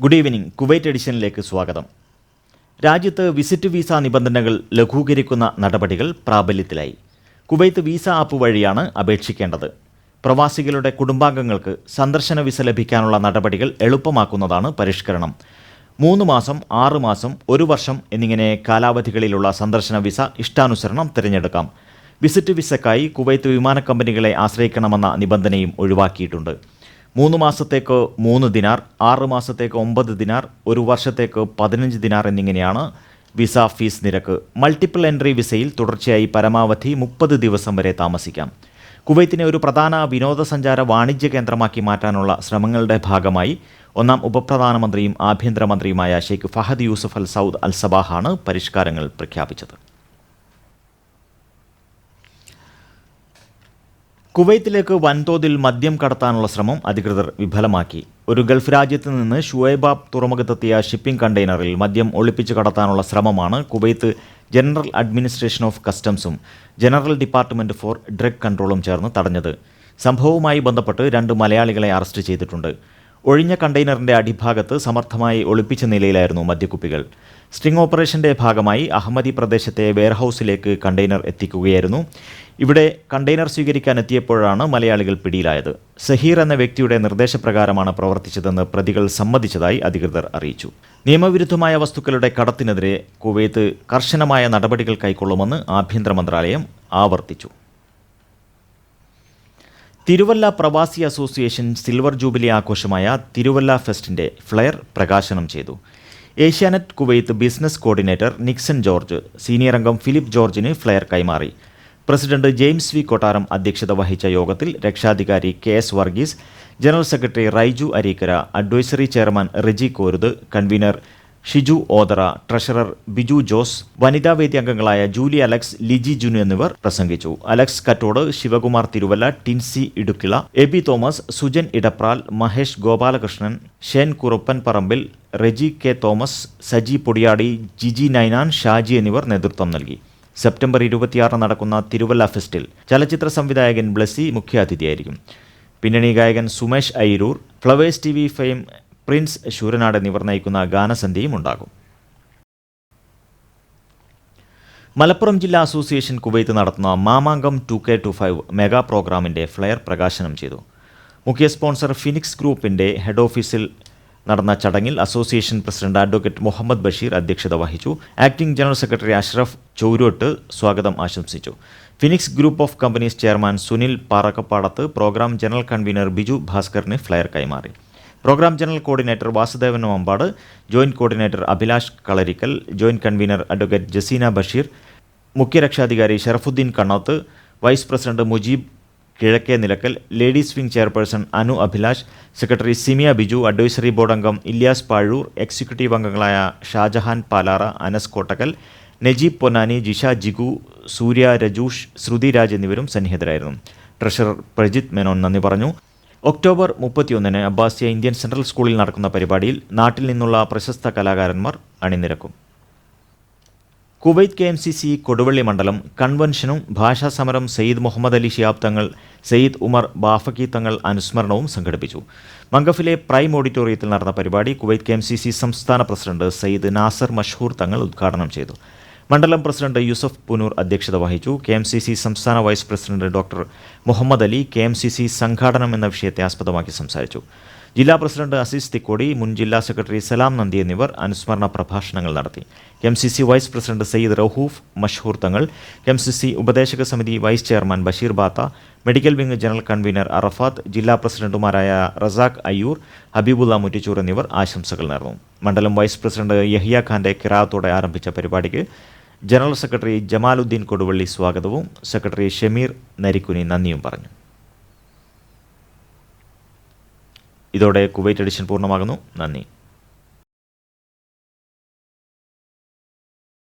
Good evening Kuwait എഡിഷനിലേക്ക് സ്വാഗതം. രാജ്യത്ത് visit visa നിബന്ധനകൾ ലഘൂകരിക്കുന്ന നടപടികൾ പ്രാബല്യത്തിലായി. കുവൈത്ത് വീസ ആപ്പ് വഴിയാണ് അപേക്ഷിക്കേണ്ടത്. പ്രവാസികളുടെ കുടുംബാംഗങ്ങൾക്ക് സന്ദർശന വിസ ലഭിക്കാനുള്ള നടപടികൾ എളുപ്പമാക്കുന്നതാണ് പരിഷ്കരണം. മൂന്ന് മാസം ആറ് മാസം ഒരു വർഷം എന്നിങ്ങനെ കാലാവധികളിലുള്ള സന്ദർശന വിസ ഇഷ്ടാനുസരണം തിരഞ്ഞെടുക്കാം. വിസിറ്റ് വിസക്കായി കുവൈത്ത് വിമാന കമ്പനികളെ ആശ്രയിക്കണമെന്ന നിബന്ധനയും ഒഴിവാക്കിയിട്ടുണ്ട്. മൂന്ന് മാസത്തേക്ക് മൂന്ന് ദിനാർ ആറ് മാസത്തേക്ക് ഒമ്പത് ദിനാർ ഒരു വർഷത്തേക്ക് പതിനഞ്ച് ദിനാർ എന്നിങ്ങനെയാണ് വിസ ഫീസ് നിരക്ക്. മൾട്ടിപ്പിൾ എൻട്രി വിസയിൽ തുടർച്ചയായി പരമാവധി മുപ്പത് ദിവസം വരെ താമസിക്കാം. കുവൈത്തിനെ ഒരു പ്രധാന വിനോദസഞ്ചാര വാണിജ്യ കേന്ദ്രമാക്കി മാറ്റാനുള്ള ശ്രമങ്ങളുടെ ഭാഗമായി ഒന്നാം ഉപപ്രധാനമന്ത്രിയും ആഭ്യന്തരമന്ത്രിയുമായ Sheikh Fahad Yousef Al Saud Al സബാഹാണ് പരിഷ്കാരങ്ങൾ പ്രഖ്യാപിച്ചത്. കുവൈത്തിലേക്ക് വൻതോതിൽ മദ്യം കടത്താനുള്ള ശ്രമം അധികൃതർ വിഫലമാക്കി. ഒരു ഗൾഫ് രാജ്യത്ത് നിന്ന് ഷുവൈബാബ് തുറമുഖത്തെത്തിയ ഷിപ്പിംഗ് കണ്ടെയ്നറിൽ മദ്യം ഒളിപ്പിച്ച് കടത്താനുള്ള ശ്രമമാണ് കുവൈത്ത് ജനറൽ അഡ്മിനിസ്ട്രേഷൻ ഓഫ് കസ്റ്റംസും ജനറൽ ഡിപ്പാർട്ട്മെന്റ് ഫോർ ഡ്രഗ് കൺട്രോളും ചേർന്ന് തടഞ്ഞത്. സംഭവവുമായി ബന്ധപ്പെട്ട് രണ്ട് മലയാളികളെ അറസ്റ്റ് ചെയ്തിട്ടുണ്ട്. ഒഴിഞ്ഞ കണ്ടെയ്നറിന്റെ അടിഭാഗത്ത് സമർത്ഥമായി ഒളിപ്പിച്ച നിലയിലായിരുന്നു മദ്യക്കുപ്പികൾ. സ്ട്രിംഗ് ഓപ്പറേഷന്റെ ഭാഗമായി അഹമ്മദി പ്രദേശത്തെ വെയർഹൌസിലേക്ക് കണ്ടെയ്നർ എത്തിക്കുകയായിരുന്നു. ഇവിടെ കണ്ടെയ്നർ സ്വീകരിക്കാൻ എത്തിയപ്പോഴാണ് മലയാളികൾ പിടിയിലായത്. സഹീർ എന്ന വ്യക്തിയുടെ നിർദ്ദേശപ്രകാരമാണ് പ്രവർത്തിച്ചതെന്ന് പ്രതികൾ സമ്മതിച്ചതായി അധികൃതർ അറിയിച്ചു. നിയമവിരുദ്ധമായ വസ്തുക്കളുടെ കടത്തിനെതിരെ കുവൈത്ത് കർശനമായ നടപടികൾ കൈക്കൊള്ളുമെന്ന് ആഭ്യന്തര മന്ത്രാലയം ആവർത്തിച്ചു. തിരുവല്ല പ്രവാസി അസോസിയേഷൻ സിൽവർ ജൂബിലി ആഘോഷമായ തിരുവല്ല ഫെസ്റ്റിന്റെ ഫ്ലയർ പ്രകാശനം ചെയ്തു. Asianet Kuwait business coordinator Nixon George senior അംഗം ഫിലിപ്പ് ജോർജിന് ഫ്ലയർ കൈമാറി. പ്രസിഡന്റ് ജെയിംസ് വി കൊട്ടാരം അധ്യക്ഷത വഹിച്ച യോഗത്തിൽ രക്ഷാധികാരി K S Varghese general secretary Raiju Areekkara advisory chairman Riji Koruth convener Shiju Othera treasurer Biju Jose വനിതാ വേദി അംഗങ്ങളായ ജൂലി അലക്സ് ലിജി ജുനു എന്നിവർ പ്രസംഗിച്ചു. Alex Kattode Sivakumar Thiruvalla Tincy Idukkila Aby Thomas Sujan Edapral Mahesh Gopalakrishnan Shen Kuruppan Parambil Reji K Thomas Saji Podiyadi Jiji Ninan Shaji എന്നിവർ നേതൃത്വം നൽകി. September ഇരുപത്തിയാറിന് നടക്കുന്ന തിരുവല്ല ഫെസ്റ്റിൽ ചലച്ചിത്ര സംവിധായകൻ ബ്ലസി മുഖ്യാതിഥിയായിരിക്കും. പിന്നണി ഗായകൻ Sumesh Ayiroor Flowers T V fame Prince Sooranad എന്നിവർ നയിക്കുന്ന ഗാനസന്ധ്യയും ഉണ്ടാകും. മലപ്പുറം ജില്ലാ അസോസിയേഷൻ കുവൈത്ത് നടത്തുന്ന Mamankam two K two five mega പ്രോഗ്രാമിന്റെ ഫ്ലയർ പ്രകാശനം ചെയ്തു. മുഖ്യ സ്പോൺസർ ഫിനിക്സ് ഗ്രൂപ്പിന്റെ ഹെഡ് ഓഫീസിൽ നടന്ന ചടങ്ങിൽ association president advocate Muhammad Basheer അധ്യക്ഷത വഹിച്ചു. Acting general secretary Ashraf Chowrot സ്വാഗതം ആശംസിച്ചു. Phoenix group of companies chairman Sunil Parakkapadath programme general convener Biju ഭാസ്കറിന് flyer കൈമാറി. Programme general coordinator Vasudevan Ombad joint coordinator Abhilash Kalarikkal joint convener advocate Jaseena Basheer മുഖ്യരക്ഷാധികാരി Sharafuddin Kannoth vice president Mujeeb Kizhakke Nilakkal ladies wing chairperson Anu Abhilash secretary Simiya Biju advisory board അംഗം Ilyas Pazhoor executive അംഗങ്ങളായ ഷാജഹാൻ പാലാറ അനസ് കോട്ടക്കൽ നജീബ് പൊന്നാനി ജിഷ ജിഗു സൂര്യ രജൂഷ് ശ്രുതി രാജ് എന്നിവരും സന്നിഹിതരായിരുന്നു. Treasurer Prajith Menon നന്ദി പറഞ്ഞു. October മുപ്പത്തിയൊന്നിന് അബ്ബാസിയ Indian central സ്കൂളിൽ നടക്കുന്ന പരിപാടിയിൽ നാട്ടിൽ നിന്നുള്ള പ്രശസ്ത കലാകാരന്മാർ അണിനിരക്കും. Kuwait K M C C Koduvally മണ്ഡലം കൺവെൻഷനും ഭാഷാ സമരം സയ്യിദ് മുഹമ്മദ് അലി ഷിയാബ് തങ്ങൾ സയ്യിദ് ഉമർ ബാഫക്കി തങ്ങൾ അനുസ്മരണവും സംഘടിപ്പിച്ചു. മംഗഫിലെ പ്രൈം ഓഡിറ്റോറിയത്തിൽ നടന്ന പരിപാടി കുവൈത്ത് കെ സംസ്ഥാന പ്രസിഡന്റ് സയ്യിദ് നാസർ മഷ്ഹൂർ തങ്ങൾ ഉദ്ഘാടനം ചെയ്തു. മണ്ഡലം പ്രസിഡന്റ് യൂസഫ് പുനൂർ അധ്യക്ഷത വഹിച്ചു. കെ എം സി സി സംസ്ഥാന vice president doctor Muhammad Ali K M C C സംഘാടനം എന്ന വിഷയത്തെ ആസ്പദമാക്കി സംസാരിച്ചു. ജില്ലാ പ്രസിഡന്റ് അസീസ് തിക്കോടി മുൻ ജില്ലാ സെക്രട്ടറി സലാം നന്ദി എന്നിവർ അനുസ്മരണ പ്രഭാഷണങ്ങൾ നടത്തി. M C C vice president Sayyid Rauf Mashoor Thangal M C C ഉപദേശക സമിതി vice chairman Basheer Batha medical wing general convener Arafath ജില്ലാ പ്രസിഡന്റുമാരായ റസാഖ് അയ്യൂർ ഹബീബുല്ല മുറ്റിച്ചൂർ എന്നിവർ ആശംസകൾ നേർന്നു. മണ്ഡലം വൈസ് പ്രസിഡന്റ് യഹിയ ഖാന്റെ കിറാത്തോടെ ആരംഭിച്ച പരിപാടിക്ക് ജനറൽ സെക്രട്ടറി ജമാലുദ്ദീൻ കൊടുവള്ളി സ്വാഗതവും സെക്രട്ടറി ഷമീർ നരിക്കുനി നന്ദിയും പറഞ്ഞു. ഇതോടെ കുവൈറ്റ് എഡിഷൻ പൂർണമാകുന്നു. നന്ദി.